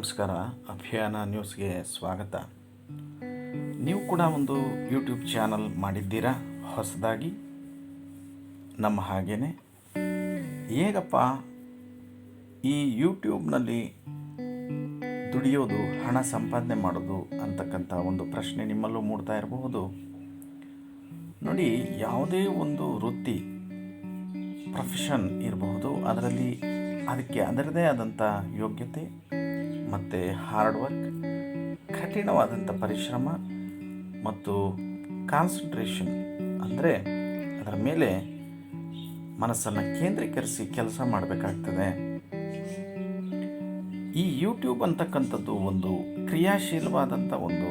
ನಮಸ್ಕಾರ, ಅಭಿಯಾನ ನ್ಯೂಸ್ಗೆ ಸ್ವಾಗತ. ನೀವು ಕೂಡ ಒಂದು ಯೂಟ್ಯೂಬ್ ಚಾನಲ್ ಮಾಡಿದ್ದೀರಾ? ಹೊಸದಾಗಿ? ನಮ್ಮ ಹಾಗೇನೆ. ಹೇಗಪ್ಪ? ಈ ಯೂಟ್ಯೂಬ್ನಲ್ಲಿ ದುಡಿಯೋದು, ಹಣ ಸಂಪಾದನೆ ಮಾಡೋದು ಅಂತಕ್ಕಂಥ ಒಂದು ಪ್ರಶ್ನೆ ನಿಮ್ಮಲ್ಲೂ ಮೂಡ್ತಾ ಇರಬಹುದು. ನೋಡಿ, ಯಾವುದೇ ಒಂದು ವೃತ್ತಿ, ಪ್ರೊಫೆಷನ್ ಇರಬಹುದು, ಅದರಲ್ಲಿ ಅದಕ್ಕೆ ಅದರದೇ ಆದಂಥ ಯೋಗ್ಯತೆ ಮತ್ತು ಹಾರ್ಡ್ ವರ್ಕ್ ಕಠಿಣವಾದಂಥ ಪರಿಶ್ರಮ ಮತ್ತು ಕಾನ್ಸಂಟ್ರೇಷನ್ ಅಂದರೆ ಅದರ ಮೇಲೆ ಮನಸ್ಸನ್ನು ಕೇಂದ್ರೀಕರಿಸಿ ಕೆಲಸ ಮಾಡಬೇಕಾಗ್ತದೆ. ಈ ಯೂಟ್ಯೂಬ್ ಅಂತಕ್ಕಂಥದ್ದು ಒಂದು ಕ್ರಿಯಾಶೀಲವಾದಂಥ ಒಂದು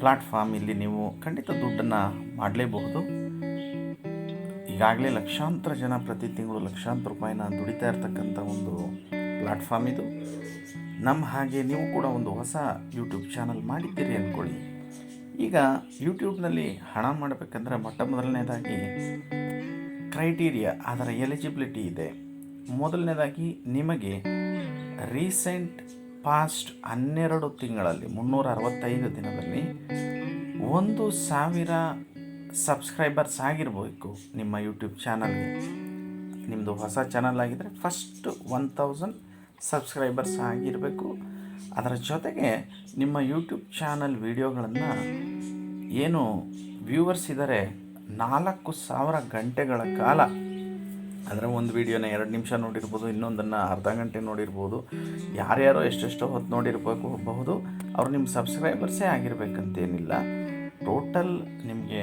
ಪ್ಲಾಟ್ಫಾರ್ಮ್ ಇಲ್ಲಿ ನೀವು ಖಂಡಿತ ದುಡ್ಡನ್ನು ಮಾಡಲೇಬಹುದು. ಈಗಾಗಲೇ ಲಕ್ಷಾಂತರ ಜನ ಪ್ರತಿ ತಿಂಗಳು ಲಕ್ಷಾಂತರ ರೂಪಾಯಿನ ದುಡಿತಾ ಇರ್ತಕ್ಕಂಥ ಒಂದು ಪ್ಲಾಟ್ಫಾರ್ಮ್ ಇದು. ನಮ್ಮ ಹಾಗೆ ನೀವು ಕೂಡ ಒಂದು ಹೊಸ ಯೂಟ್ಯೂಬ್ ಚಾನಲ್ ಮಾಡಿದ್ದೀರಿ ಅಂದ್ಕೊಳ್ಳಿ ಈಗ ಯೂಟ್ಯೂಬ್ನಲ್ಲಿ ಹಣ ಮಾಡಬೇಕಂದ್ರೆ ಮೊಟ್ಟ ಮೊದಲನೇದಾಗಿ ಕ್ರೈಟೀರಿಯಾ ಅದರ ಎಲಿಜಿಬಿಲಿಟಿ ಇದೆ. ಮೊದಲನೇದಾಗಿ ನಿಮಗೆ ರೀಸೆಂಟ್ ಪಾಸ್ಟ್ ಹನ್ನೆರಡು ತಿಂಗಳಲ್ಲಿ, ಮುನ್ನೂರ ಅರವತ್ತೈದು ದಿನದಲ್ಲಿ ಒಂದು ಸಾವಿರ ಸಬ್ಸ್ಕ್ರೈಬರ್ಸ್ ಆಗಿರಬೇಕು ನಿಮ್ಮ ಯೂಟ್ಯೂಬ್ ಚಾನಲ್ಗೆ ನಿಮ್ಮದು ಹೊಸ ಚಾನಲ್ ಆಗಿದ್ದರೆ ಫಸ್ಟ್ ಒನ್ ತೌಸಂಡ್ ಸಬ್ಸ್ಕ್ರೈಬರ್ಸ್ ಆಗಿರಬೇಕು. ಅದರ ಜೊತೆಗೆ ನಿಮ್ಮ ಯೂಟ್ಯೂಬ್ ಚಾನಲ್ ವಿಡಿಯೋಗಳನ್ನು ಏನು ವ್ಯೂವರ್ಸ್ ಇದ್ದಾರೆ ನಾಲ್ಕು ಸಾವಿರ ಗಂಟೆಗಳ ಕಾಲ. ಅಂದರೆ ಒಂದು ವೀಡಿಯೋನ ಎರಡು ನಿಮಿಷ ನೋಡಿರ್ಬೋದು, ಇನ್ನೊಂದನ್ನು ಅರ್ಧ ಗಂಟೆ ನೋಡಿರ್ಬೋದು, ಯಾರ್ಯಾರೋ ಎಷ್ಟೆಷ್ಟೋ ಹೊತ್ತು ನೋಡಿರ್ಬೇಕು ಬಹುದು ಅವರು ನಿಮ್ಮ ಸಬ್ಸ್ಕ್ರೈಬರ್ಸೇ ಆಗಿರಬೇಕಂತೇನಿಲ್ಲ. ಟೋಟಲ್ ನಿಮಗೆ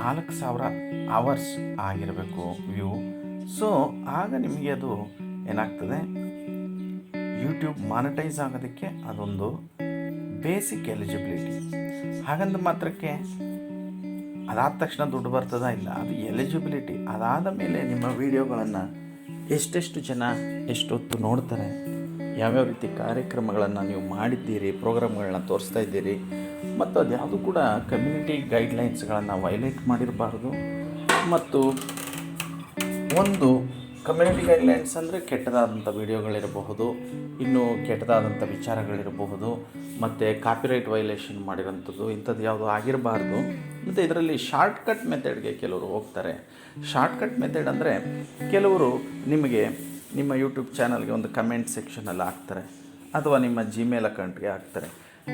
ನಾಲ್ಕು ಸಾವಿರ ಅವರ್ಸ್ ಆಗಿರಬೇಕು ವ್ಯೂ ಸೊ ಆಗ ನಿಮಗೆ ಅದು ಏನಾಗ್ತದೆ? ಯೂಟ್ಯೂಬ್ ಮಾನಿಟೈಸ್ ಆಗೋದಕ್ಕೆ ಅದೊಂದು ಬೇಸಿಕ್ ಎಲಿಜಿಬಿಲಿಟಿ ಹಾಗಂದ ಮಾತ್ರಕ್ಕೆ ಅದಾದ ತಕ್ಷಣ ದುಡ್ಡು ಬರ್ತದ ಇಲ್ಲ? ಅದು ಎಲಿಜಿಬಿಲಿಟಿ ಅದಾದ ಮೇಲೆ ನಿಮ್ಮ ವೀಡಿಯೋಗಳನ್ನು ಎಷ್ಟೆಷ್ಟು ಜನ ಎಷ್ಟೊತ್ತು ನೋಡ್ತಾರೆ? ಯಾವ್ಯಾವ ರೀತಿ ಕಾರ್ಯಕ್ರಮಗಳನ್ನು ನೀವು ಮಾಡಿದ್ದೀರಿ? ಪ್ರೋಗ್ರಾಮ್ಗಳನ್ನ ತೋರಿಸ್ತಾ ಇದ್ದೀರಿ? ಮತ್ತು ಅದ್ಯಾವುದು ಕೂಡ ಕಮ್ಯುನಿಟಿ ಗೈಡ್ಲೈನ್ಸ್ಗಳನ್ನು ವೈಲೇಟ್ ಮಾಡಿರಬಾರ್ದು. ಮತ್ತು ಒಂದು ಕಮ್ಯುನಿಟಿ ಗೈಡ್ಲೈನ್ಸ್ ಅಂದರೆ ಕೆಟ್ಟದಾದಂಥ ವಿಡಿಯೋಗಳಿರಬಹುದು, ಇನ್ನು ಕೆಟ್ಟದಾದಂಥ ವಿಚಾರಗಳಿರಬಹುದು, ಮತ್ತು ಕಾಪಿರೈಟ್ ವೈಲೇಷನ್ ಮಾಡಿರೋಂಥದ್ದು, ಇಂಥದ್ದು ಯಾವುದು ಆಗಿರಬಾರ್ದು. ಮತ್ತು ಇದರಲ್ಲಿ ಶಾರ್ಟ್ಕಟ್ ಮೆಥಡ್ಗೆ ಕೆಲವರು ಹೋಗ್ತಾರೆ. ಶಾರ್ಟ್ಕಟ್ ಮೆಥಡ್ ಅಂದರೆ ಕೆಲವರು ನಿಮಗೆ ನಿಮ್ಮ ಯೂಟ್ಯೂಬ್ ಚಾನಲ್ಗೆ ಒಂದು ಕಮೆಂಟ್ ಸೆಕ್ಷನಲ್ಲಿ ಹಾಕ್ತಾರೆ, ಅಥವಾ ನಿಮ್ಮ ಜಿಮೇಲ್ ಅಕೌಂಟ್ಗೆ ಹಾಕ್ತಾರೆ.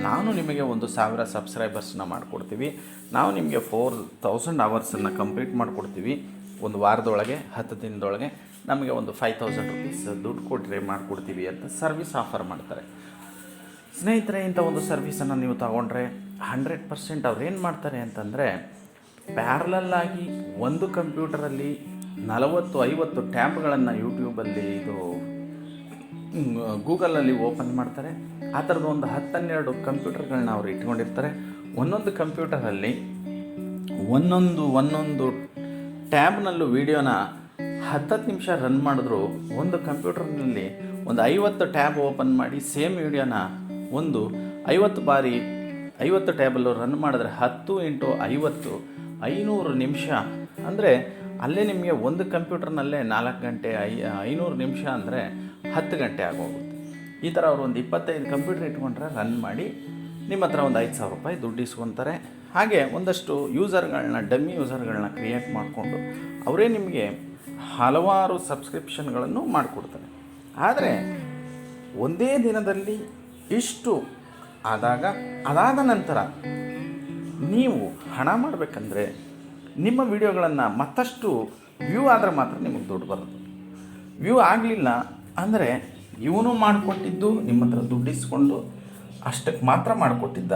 ನಾನು ನಿಮಗೆ ಒಂದು ಸಾವಿರ ಸಬ್ಸ್ಕ್ರೈಬರ್ಸ್ನ ಮಾಡಿಕೊಡ್ತೀವಿ. ನಾವು ನಿಮಗೆ ಫೋರ್ ತೌಸಂಡ್ ಅವರ್ಸನ್ನು ಕಂಪ್ಲೀಟ್ ಮಾಡಿಕೊಡ್ತೀವಿ. ಒಂದು ವಾರದೊಳಗೆ, ಹತ್ತು ದಿನದೊಳಗೆ. ನಮಗೆ ಒಂದು ಫೈವ್ ತೌಸಂಡ್ ರುಪೀಸ್ ದುಡ್ಡು ಕೊಟ್ಟರೆ ಮಾಡಿಕೊಡ್ತೀವಿ ಅಂತ ಸರ್ವಿಸ್ ಆಫರ್ ಮಾಡ್ತಾರೆ. ಸ್ನೇಹಿತರೆ, ಇಂಥ ಒಂದು ಸರ್ವಿಸನ್ನು ನೀವು ತಗೊಂಡ್ರೆ ಹಂಡ್ರೆಡ್ ಪರ್ಸೆಂಟ್ ಅವ್ರೇನು ಮಾಡ್ತಾರೆ ಅಂತಂದರೆ ಪ್ಯಾರ್ಲಲ್ಲಾಗಿ ಒಂದು ಕಂಪ್ಯೂಟರಲ್ಲಿ ನಲವತ್ತು, ಐವತ್ತು ಟ್ಯಾಬ್ಗಳನ್ನು ಯೂಟ್ಯೂಬಲ್ಲಿ ಇದು ಗೂಗಲಲ್ಲಿ ಓಪನ್ ಮಾಡ್ತಾರೆ. ಆ ಥರದ ಒಂದು ಹತ್ತನ್ನೆರಡು ಕಂಪ್ಯೂಟರ್ಗಳನ್ನ ಅವ್ರು ಇಟ್ಕೊಂಡಿರ್ತಾರೆ. ಒಂದೊಂದು ಕಂಪ್ಯೂಟರಲ್ಲಿ ಒಂದೊಂದು ಒಂದೊಂದು ಟ್ಯಾಬ್ನಲ್ಲೂ ವೀಡಿಯೋನ ಹತ್ತತ್ತು ನಿಮಿಷ ರನ್ ಮಾಡಿದ್ರು, ಒಂದು ಕಂಪ್ಯೂಟರ್ನಲ್ಲಿ ಒಂದು ಐವತ್ತು ಟ್ಯಾಬ್ ಓಪನ್ ಮಾಡಿ ಸೇಮ್ ವೀಡಿಯೋನ ಒಂದು ಐವತ್ತು ಬಾರಿ, ಐವತ್ತು ಟ್ಯಾಬಲ್ಲು ರನ್ ಮಾಡಿದ್ರೆ ಹತ್ತು ಇಂಟು ಐವತ್ತು, ಐನೂರು ನಿಮಿಷ. ಅಂದರೆ ಅಲ್ಲೇ ನಿಮಗೆ ಒಂದು ಕಂಪ್ಯೂಟರ್ನಲ್ಲೇ ನಾಲ್ಕು ಗಂಟೆ, ಐ, ಐನೂರು ನಿಮಿಷ ಅಂದರೆ ಹತ್ತು ಗಂಟೆ ಆಗೋಗುತ್ತೆ. ಈ ಥರ ಅವರು ಒಂದು ಇಪ್ಪತ್ತೈದು ಕಂಪ್ಯೂಟರ್ ಇಟ್ಕೊಂಡ್ರೆ ರನ್ ಮಾಡಿ, ನಿಮ್ಮ ಹತ್ರ ಒಂದು ಐದು ಸಾವಿರ ರೂಪಾಯಿ ದುಡ್ಡು ಇಸ್ಕೊತಾರೆ. ಹಾಗೆ ಒಂದಷ್ಟು ಯೂಸರ್ಗಳನ್ನ, ಡಮ್ಮಿ ಯೂಸರ್ಗಳನ್ನ ಕ್ರಿಯೇಟ್ ಮಾಡಿಕೊಂಡು ಅವರೇ ನಿಮಗೆ ಹಲವಾರು ಸಬ್ಸ್ಕ್ರಿಪ್ಷನ್ಗಳನ್ನು ಮಾಡಿಕೊಡ್ತಾರೆ. ಆದರೆ ಒಂದೇ ದಿನದಲ್ಲಿ ಇಷ್ಟು ಆದಾಗ, ಅದಾದ ನಂತರ ನೀವು ಹಣ ಮಾಡಬೇಕಂದ್ರೆ ನಿಮ್ಮ ವಿಡಿಯೋಗಳನ್ನು ಮತ್ತಷ್ಟು ವ್ಯೂ ಆದರೆ ಮಾತ್ರ ನಿಮಗೆ ದುಡ್ಡು ಬರೋದು ವ್ಯೂ ಆಗಲಿಲ್ಲ ಅಂದರೆ ಇವನು ಮಾಡಿಕೊಟ್ಟಿದ್ದು, ನಿಮ್ಮ ಹತ್ರ ದುಡ್ಡಿಸ್ಕೊಂಡು ಅಷ್ಟಕ್ಕೆ ಮಾತ್ರ ಮಾಡಿಕೊಟ್ಟಿದ್ದ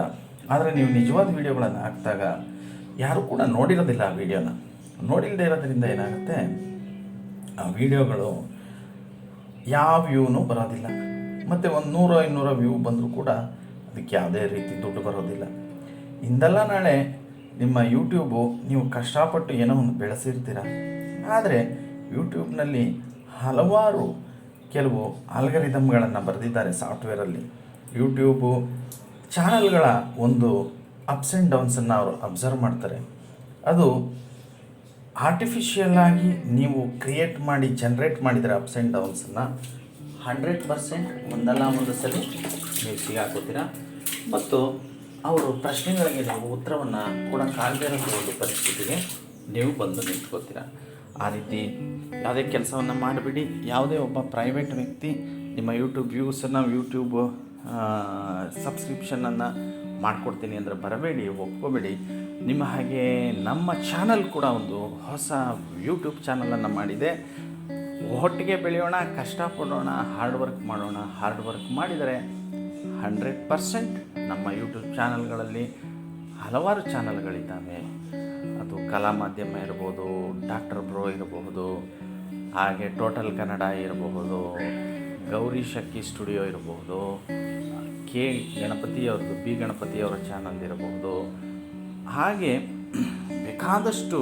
ಆದರೆ ನೀವು ನಿಜವಾದ ವೀಡಿಯೋಗಳನ್ನು ಹಾಕಿದಾಗ ಯಾರೂ ಕೂಡ ನೋಡಿರೋದಿಲ್ಲ ಆ ವೀಡಿಯೋನ. ನೋಡಿಲ್ಲದೆ ಇರೋದ್ರಿಂದ ಏನಾಗುತ್ತೆ? ಆ ವೀಡಿಯೋಗಳು ಯಾವ ವ್ಯೂನೂ ಬರೋದಿಲ್ಲ. ಮತ್ತು ಒಂದು ನೂರ ಇನ್ನೂರ ವ್ಯೂ ಬಂದರೂ ಕೂಡ ಅದಕ್ಕೆ ಯಾವುದೇ ರೀತಿ ದುಡ್ಡು ಬರೋದಿಲ್ಲ. ಇಂದಲ್ಲ ನಾಳೆ ನಿಮ್ಮ ಯೂಟ್ಯೂಬು ನೀವು ಕಷ್ಟಪಟ್ಟು ಏನೋ ಒಂದು ಬೆಳೆಸಿರ್ತೀರ? ಆದರೆ ಯೂಟ್ಯೂಬ್ನಲ್ಲಿ ಹಲವಾರು ಕೆಲವು ಆಲ್ಗರಿದಮ್ಗಳನ್ನು ಬರೆದಿದ್ದಾರೆ ಸಾಫ್ಟ್ವೇರಲ್ಲಿ. ಯೂಟ್ಯೂಬು ಚಾನಲ್ಗಳ ಒಂದು ಅಪ್ಸ್ ಆ್ಯಂಡ್ ಡೌನ್ಸನ್ನು ಅವರು ಅಬ್ಸರ್ವ್ ಮಾಡ್ತಾರೆ. ಅದು ಆರ್ಟಿಫಿಷಿಯಲ್ ಆಗಿ ನೀವು ಕ್ರಿಯೇಟ್ ಮಾಡಿ ಜನ್ರೇಟ್ ಮಾಡಿದರೆ ಅಪ್ಸ್ ಆ್ಯಂಡ್ ಡೌನ್ಸನ್ನು ಹಂಡ್ರೆಡ್ ಪರ್ಸೆಂಟ್ ಒಂದಲ್ಲ ಒಂದು ಸಲ ನೀವು ಸಿಗಾಕೋತೀರ ಮತ್ತು ಅವರು ಪ್ರಶ್ನೆಗಳಿಗೆ ನಾವು ಉತ್ತರವನ್ನು ಕೂಡ ಇರೋ ಒಂದು ಪರಿಸ್ಥಿತಿಗೆ ನೀವು ಬಂದು ನಿಂತ್ಕೋತೀರ? ಆ ರೀತಿ ಯಾವುದೇ ಕೆಲಸವನ್ನು ಮಾಡಿಬಿಡಿ. ಯಾವುದೇ ಒಬ್ಬ ಪ್ರೈವೇಟ್ ವ್ಯಕ್ತಿ ನಿಮ್ಮ ಯೂಟ್ಯೂಬ್ ವ್ಯೂಸನ್ನು ಯೂಟ್ಯೂಬ್ ಸಬ್ಸ್ಕ್ರಿಪ್ಷನನ್ನು ಮಾಡಿಕೊಡ್ತೀನಿ ಅಂದರೆ ಬರಬೇಡಿ, ಒಪ್ಕೋಬೇಡಿ. ನಿಮ್ಮ ಹಾಗೆ ನಮ್ಮ ಚಾನಲ್ ಕೂಡ ಒಂದು ಹೊಸ ಯೂಟ್ಯೂಬ್ ಚಾನಲನ್ನು ಮಾಡಿದೆ. ಒಟ್ಟಿಗೆ ಬೆಳೆಯೋಣ, ಕಷ್ಟಪಡೋಣ ಹಾರ್ಡ್ ವರ್ಕ್ ಮಾಡೋಣ. ಹಾರ್ಡ್ ವರ್ಕ್ ಮಾಡಿದರೆ ಹಂಡ್ರೆಡ್ ಪರ್ಸೆಂಟ್ ನಮ್ಮ ಯೂಟ್ಯೂಬ್ ಚಾನಲ್ಗಳಲ್ಲಿ ಹಲವಾರು ಚಾನಲ್ಗಳಿದ್ದಾವೆ ಅದು ಕಲಾ ಮಾಧ್ಯಮ ಇರ್ಬೋದು ಡಾಕ್ಟರ್ ಬ್ರೋ ಇರಬಹುದು ಹಾಗೆ ಟೋಟಲ್ ಕನ್ನಡ ಇರಬಹುದು ಗೌರಿ ಶಕ್ಕಿ ಸ್ಟುಡಿಯೋ ಇರಬಹುದು ಕೆ ಗಣಪತಿಯವ್ರದ್ದು, ಬಿ ಗಣಪತಿಯವರ ಚಾನಲ್ ಇರಬಹುದು. ಹಾಗೆ ಬೇಕಾದಷ್ಟು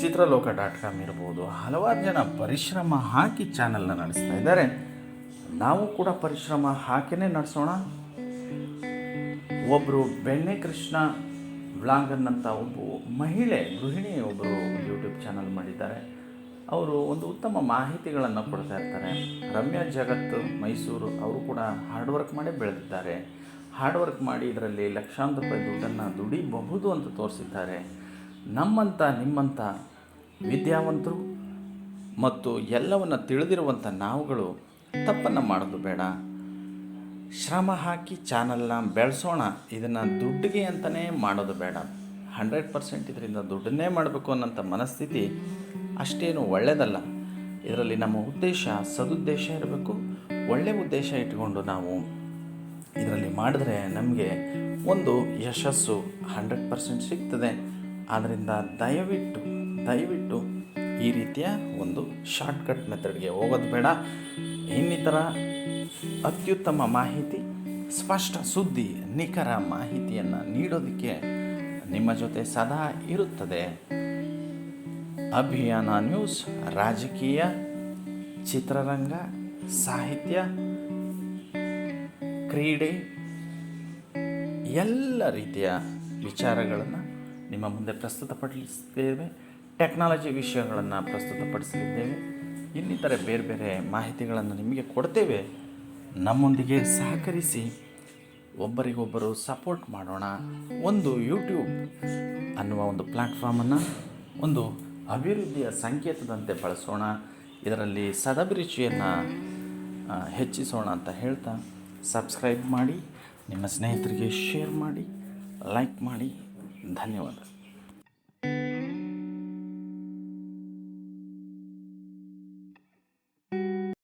ಚಿತ್ರಲೋಕ ಡಾಟ್ ಕಾಮ್ ಇರ್ಬೋದು ಹಲವಾರು ಜನ ಪರಿಶ್ರಮ ಹಾಕಿ ಚಾನಲ್ನ ನಡೆಸ್ತಾ ಇದ್ದಾರೆ. ನಾವು ಕೂಡ ಪರಿಶ್ರಮ ಹಾಕಿನೇ ನಡೆಸೋಣ. ಒಬ್ಬರು ಬೆಣ್ಣೆ ಕೃಷ್ಣ ವ್ಲಾಂಗನ್ ಅಂತ ಒಬ್ಬ ಮಹಿಳೆ, ಗೃಹಿಣಿ ಒಬ್ಬರು ಯೂಟ್ಯೂಬ್ ಚಾನಲ್ ಮಾಡಿದ್ದಾರೆ. ಅವರು ಒಂದು ಉತ್ತಮ ಮಾಹಿತಿಗಳನ್ನು ಕೊಡ್ತಾ ಇರ್ತಾರೆ. ರಮ್ಯಾ ಜಗತ್ತು ಮೈಸೂರು, ಅವರು ಕೂಡ ಹಾರ್ಡ್ ವರ್ಕ್ ಮಾಡಿ ಬೆಳೆದಿದ್ದಾರೆ. ಹಾರ್ಡ್ ವರ್ಕ್ ಮಾಡಿ ಇದರಲ್ಲಿ ಲಕ್ಷಾಂತರ ರೂಪಾಯಿ ದುಡ್ಡನ್ನು ದುಡಿಬಹುದು ಅಂತ ತೋರಿಸಿದ್ದಾರೆ. ನಮ್ಮಂಥ ನಿಮ್ಮಂಥ ವಿದ್ಯಾವಂತರು ಮತ್ತು ಎಲ್ಲವನ್ನು ತಿಳಿದಿರುವಂಥ ನಾವುಗಳು ತಪ್ಪನ್ನು ಮಾಡೋದು ಬೇಡ. ಶ್ರಮ ಹಾಕಿ ಚಾನಲ್ನ ಬೆಳೆಸೋಣ. ಇದನ್ನು ದುಡ್ಡಿಗೆ ಅಂತಲೇ ಮಾಡೋದು ಬೇಡ. ಹಂಡ್ರೆಡ್ ಪರ್ಸೆಂಟ್ ಇದರಿಂದ ದುಡ್ಡನ್ನೇ ಮಾಡಬೇಕು ಅನ್ನೋಂಥ ಮನಸ್ಥಿತಿ ಅಷ್ಟೇನು ಒಳ್ಳೆಯದಲ್ಲ ಇದರಲ್ಲಿ ನಮ್ಮ ಉದ್ದೇಶ, ಸದುದ್ದೇಶ ಇರಬೇಕು. ಒಳ್ಳೆಯ ಉದ್ದೇಶ ಇಟ್ಕೊಂಡು ನಾವು ಇದರಲ್ಲಿ ಮಾಡಿದ್ರೆ ನಮಗೆ ಒಂದು ಯಶಸ್ಸು ಹಂಡ್ರೆಡ್ ಪರ್ಸೆಂಟ್ ಸಿಗ್ತದೆ. ಆದ್ದರಿಂದ ದಯವಿಟ್ಟು ದಯವಿಟ್ಟು ಈ ರೀತಿಯ ಒಂದು ಶಾರ್ಟ್ಕಟ್ ಮೆಥಡ್ಗೆ ಹೋಗೋದು ಬೇಡ. ಇನ್ನಿತರ ಅತ್ಯುತ್ತಮ ಮಾಹಿತಿ, ಸ್ಪಷ್ಟ ಸುದ್ದಿ, ನಿಖರ ಮಾಹಿತಿಯನ್ನು ನೀಡೋದಕ್ಕೆ ನಿಮ್ಮ ಜೊತೆ ಸದಾ ಇರುತ್ತದೆ. ಅಭಿಯಾನ ನ್ಯೂಸ್ ರಾಜಕೀಯ, ಚಿತ್ರರಂಗ, ಸಾಹಿತ್ಯ, ಕ್ರೀಡೆ, ಎಲ್ಲ ರೀತಿಯ ವಿಚಾರಗಳನ್ನು ನಿಮ್ಮ ಮುಂದೆ ಪ್ರಸ್ತುತಪಡಿಸಿದ್ದೇವೆ ಟೆಕ್ನಾಲಜಿ ವಿಷಯಗಳನ್ನು ಪ್ರಸ್ತುತಪಡಿಸಲಿದ್ದೇವೆ. ಇನ್ನಿತರ ಬೇರೆ ಬೇರೆ ಮಾಹಿತಿಗಳನ್ನು ನಿಮಗೆ ಕೊಡ್ತೇವೆ. ನಮ್ಮೊಂದಿಗೆ ಸಹಕರಿಸಿ ಒಬ್ಬರಿಗೊಬ್ಬರು ಸಪೋರ್ಟ್ ಮಾಡೋಣ. ಒಂದು ಯೂಟ್ಯೂಬ್ ಅನ್ನುವ ಒಂದು ಪ್ಲ್ಯಾಟ್ಫಾರ್ಮನ್ನು ಒಂದು ಅಭಿವೃದ್ಧಿಯ ಸಂಕೇತದಂತೆ ಬಳಸೋಣ. ಇದರಲ್ಲಿ ಸದಭಿರುಚಿಯನ್ನು ಹೆಚ್ಚಿಸೋಣ ಅಂತ ಹೇಳ್ತಾ ಸಬ್ಸ್ಕ್ರೈಬ್ ಮಾಡಿ, ನಿಮ್ಮ ಸ್ನೇಹಿತರಿಗೆ ಶೇರ್ ಮಾಡಿ, ಲೈಕ್ ಮಾಡಿ. ಧನ್ಯವಾದ.